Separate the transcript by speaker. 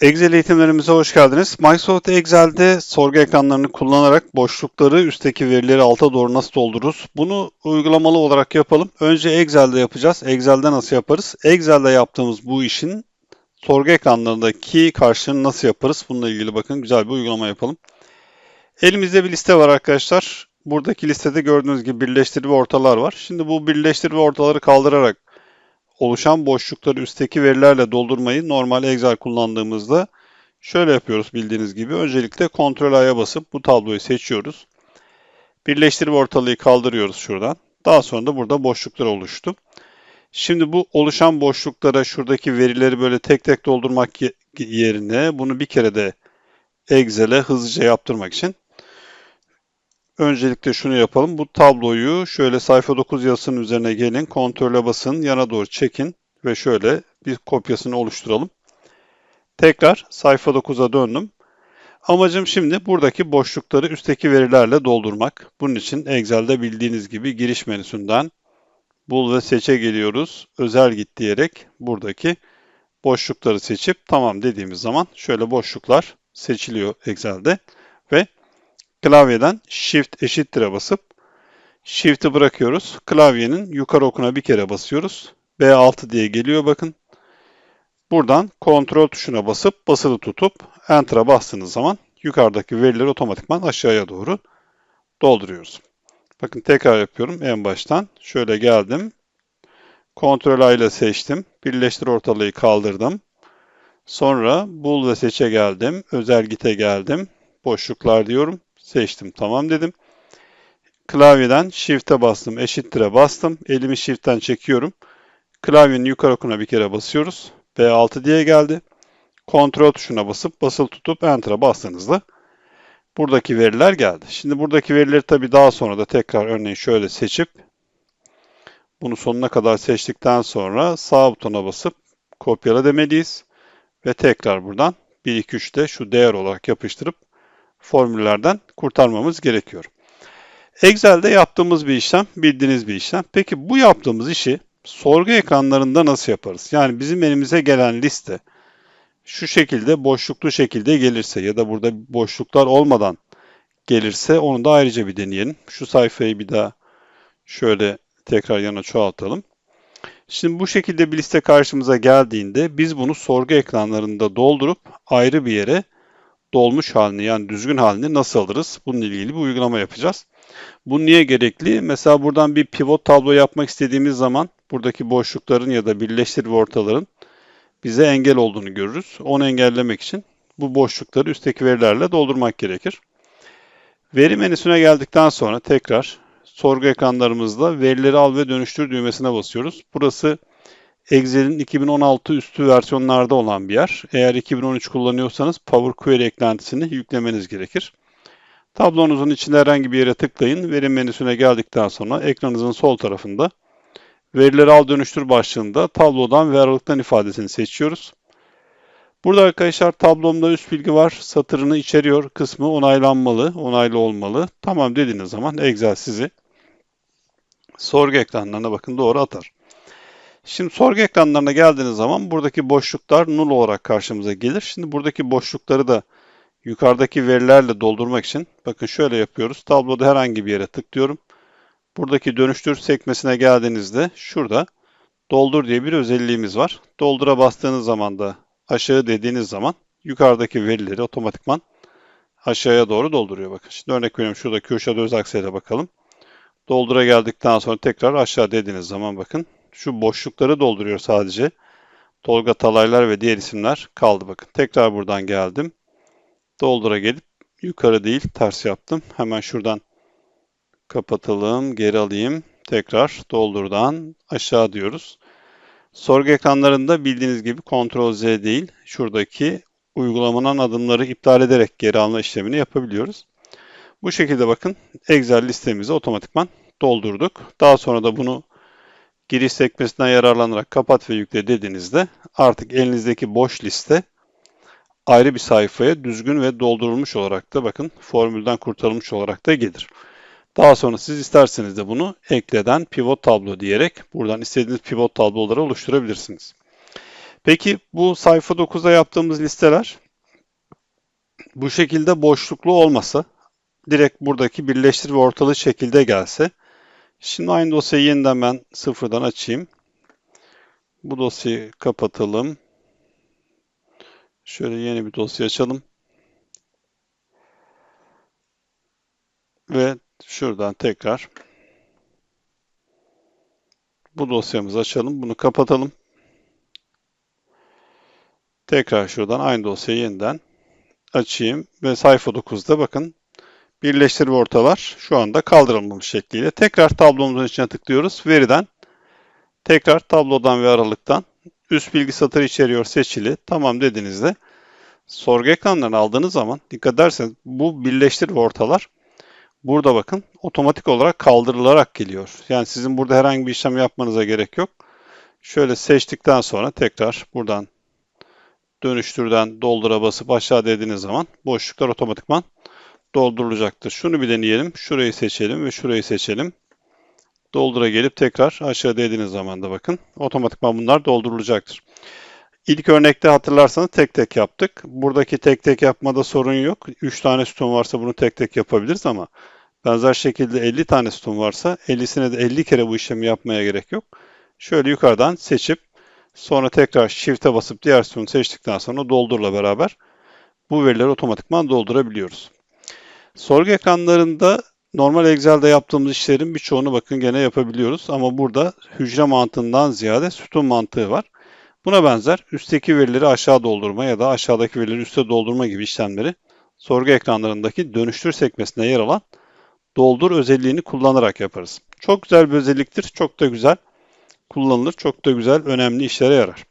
Speaker 1: Excel eğitimlerimize hoş geldiniz. Microsoft Excel'de sorgu ekranlarını kullanarak boşlukları üstteki verileri alta doğru nasıl doldururuz? Bunu uygulamalı olarak yapalım. Önce Excel'de yapacağız. Excel'de nasıl yaparız? Excel'de yaptığımız bu işin sorgu ekranlarındaki karşılığını nasıl yaparız? Bununla ilgili bakın güzel bir uygulama yapalım. Elimizde bir liste var arkadaşlar. Buradaki listede gördüğünüz gibi birleştir ve ortalar var. Şimdi bu birleştir ve ortaları kaldırarak oluşan boşlukları üstteki verilerle doldurmayı normal Excel kullandığımızda şöyle yapıyoruz bildiğiniz gibi. Öncelikle Ctrl A'ya basıp bu tabloyu seçiyoruz. Birleştir ve ortalığı kaldırıyoruz şuradan. Daha sonra da burada boşluklar oluştu. Şimdi bu oluşan boşluklara şuradaki verileri böyle tek tek doldurmak yerine bunu bir kere de Excel'e hızlıca yaptırmak için Öncelikle şunu yapalım. Bu tabloyu şöyle sayfa 9 yazısının üzerine gelin. Kontrole basın. Yana doğru çekin. Ve şöyle bir kopyasını oluşturalım. Tekrar sayfa 9'a döndüm. Amacım şimdi buradaki boşlukları üstteki verilerle doldurmak. Bunun için Excel'de bildiğiniz gibi giriş menüsünden bul ve seçe geliyoruz. Özel git diyerek buradaki boşlukları seçip tamam dediğimiz zaman şöyle boşluklar seçiliyor Excel'de klavyeden Shift eşittir'e basıp Shift'i bırakıyoruz. Klavyenin yukarı okuna bir kere basıyoruz. B6 diye geliyor bakın. Buradan kontrol tuşuna basıp basılı tutup Enter'a bastığınız zaman yukarıdaki verileri otomatikman aşağıya doğru dolduruyoruz. Bakın tekrar yapıyorum en baştan. Şöyle geldim. Kontrol A ile seçtim. Birleştir ortalığı kaldırdım. Sonra bul ve seçe geldim. Özel gite geldim. Boşluklar diyorum. Seçtim. Tamam dedim. Klavyeden Shift'e bastım. Eşittir'e bastım. Elimi Shift'ten çekiyorum. Klavyenin yukarı okuna bir kere basıyoruz. B6 diye geldi. Kontrol tuşuna basıp basılı tutup Enter'a bastığınızda buradaki veriler geldi. Şimdi buradaki verileri tabii daha sonra da tekrar örneğin şöyle seçip bunu sonuna kadar seçtikten sonra sağ butona basıp kopyala demeliyiz. Ve tekrar buradan 1, 2, 3'te şu değer olarak yapıştırıp formüllerden kurtarmamız gerekiyor. Excel'de yaptığımız bir işlem, bildiğiniz bir işlem. Peki bu yaptığımız işi sorgu ekranlarında nasıl yaparız? Yani bizim elimize gelen liste şu şekilde boşluklu şekilde gelirse ya da burada boşluklar olmadan gelirse onu da ayrıca bir deneyelim. Şu sayfayı bir daha şöyle tekrar yana çoğaltalım. Şimdi bu şekilde bir liste karşımıza geldiğinde biz bunu sorgu ekranlarında doldurup ayrı bir yere dolmuş halini yani düzgün halini nasıl alırız? Bununla ilgili bir uygulama yapacağız. Bu niye gerekli? Mesela buradan bir pivot tablo yapmak istediğimiz zaman buradaki boşlukların ya da birleştir ortaların bize engel olduğunu görürüz. Onu engellemek için bu boşlukları üstteki verilerle doldurmak gerekir. Veri menüsüne geldikten sonra tekrar sorgu ekranlarımızda verileri al ve dönüştür düğmesine basıyoruz. Burası Excel'in 2016 üstü versiyonlarda olan bir yer. Eğer 2013 kullanıyorsanız Power Query eklentisini yüklemeniz gerekir. Tablonuzun içinde herhangi bir yere tıklayın. Veri menüsüne geldikten sonra ekranınızın sol tarafında verileri al dönüştür başlığında tablodan ve aralıktan ifadesini seçiyoruz. Burada arkadaşlar tablomda üst bilgi var. Satırını içeriyor kısmı onaylanmalı, onaylı olmalı. Tamam dediğiniz zaman Excel sizi sorgu ekranlarına bakın doğru atar. Şimdi sorgu ekranlarına geldiğiniz zaman buradaki boşluklar null olarak karşımıza gelir. Şimdi buradaki boşlukları da yukarıdaki verilerle doldurmak için bakın şöyle yapıyoruz. Tabloda herhangi bir yere tıklıyorum. Buradaki dönüştür sekmesine geldiğinizde şurada doldur diye bir özelliğimiz var. Doldura bastığınız zaman da aşağı dediğiniz zaman yukarıdaki verileri otomatikman aşağıya doğru dolduruyor. Bakın şimdi örnek veriyorum şurada köşede öz aksiyele bakalım. Doldura geldikten sonra tekrar aşağı dediğiniz zaman bakın şu boşlukları dolduruyor sadece. Tolga Talaylar ve diğer isimler kaldı bakın. Tekrar buradan geldim. Doldura gelip yukarı değil ters yaptım. Hemen şuradan kapatalım, geri alayım. Tekrar doldurdan aşağı diyoruz. Sorgu ekranlarında bildiğiniz gibi Ctrl Z değil, şuradaki uygulamanın adımları iptal ederek geri alma işlemini yapabiliyoruz. Bu şekilde bakın Excel listemizi otomatikman doldurduk. Daha sonra da bunu giriş sekmesinden yararlanarak kapat ve yükle dediğinizde artık elinizdeki boş liste ayrı bir sayfaya düzgün ve doldurulmuş olarak da bakın formülden kurtarılmış olarak da gelir. Daha sonra siz isterseniz de bunu ekleden pivot tablo diyerek buradan istediğiniz pivot tabloları oluşturabilirsiniz. Peki bu sayfa 9'da yaptığımız listeler bu şekilde boşluklu olmasa, direkt buradaki birleştir ve ortalı şekilde gelse. Şimdi aynı dosyayı yeniden ben sıfırdan açayım. Bu dosyayı kapatalım. Şöyle yeni bir dosya açalım. Ve şuradan tekrar bu dosyamızı açalım. Bunu kapatalım. Tekrar şuradan aynı dosyayı yeniden açayım ve sayfa 9'da bakın birleştir ve ortalar şu anda kaldırılmamış şekliyle. Tekrar tablomuzun içine tıklıyoruz. Veriden tekrar tablodan ve aralıktan üst bilgi satırı içeriyor seçili. Tamam dediğinizde sorgu ekranlarını aldığınız zaman dikkat ederseniz bu birleştir ve ortalar burada bakın otomatik olarak kaldırılarak geliyor. Yani sizin burada herhangi bir işlem yapmanıza gerek yok. Şöyle seçtikten sonra tekrar buradan dönüştürden doldura basıp aşağı dediğiniz zaman boşluklar otomatikman doldurulacaktır. Şunu bir deneyelim. Şurayı seçelim ve şurayı seçelim. Doldura gelip tekrar aşağı dediğiniz zaman da bakın otomatikman bunlar doldurulacaktır. İlk örnekte hatırlarsanız tek tek yaptık. Buradaki tek tek yapmada sorun yok. 3 tane sütun varsa bunu tek tek yapabiliriz ama benzer şekilde 50 tane sütun varsa 50'sine de 50 kere bu işlemi yapmaya gerek yok. Şöyle yukarıdan seçip sonra tekrar Shift'e basıp diğer sütunu seçtikten sonra doldurla beraber bu verileri otomatikman doldurabiliyoruz. Sorgu ekranlarında normal Excel'de yaptığımız işlerin birçoğunu bakın gene yapabiliyoruz ama burada hücre mantığından ziyade sütun mantığı var. Buna benzer üstteki verileri aşağı doldurma ya da aşağıdaki verileri üste doldurma gibi işlemleri sorgu ekranlarındaki dönüştür sekmesine yer alan doldur özelliğini kullanarak yaparız. Çok güzel bir özelliktir. Çok da güzel kullanılır. Çok da güzel, önemli işlere yarar.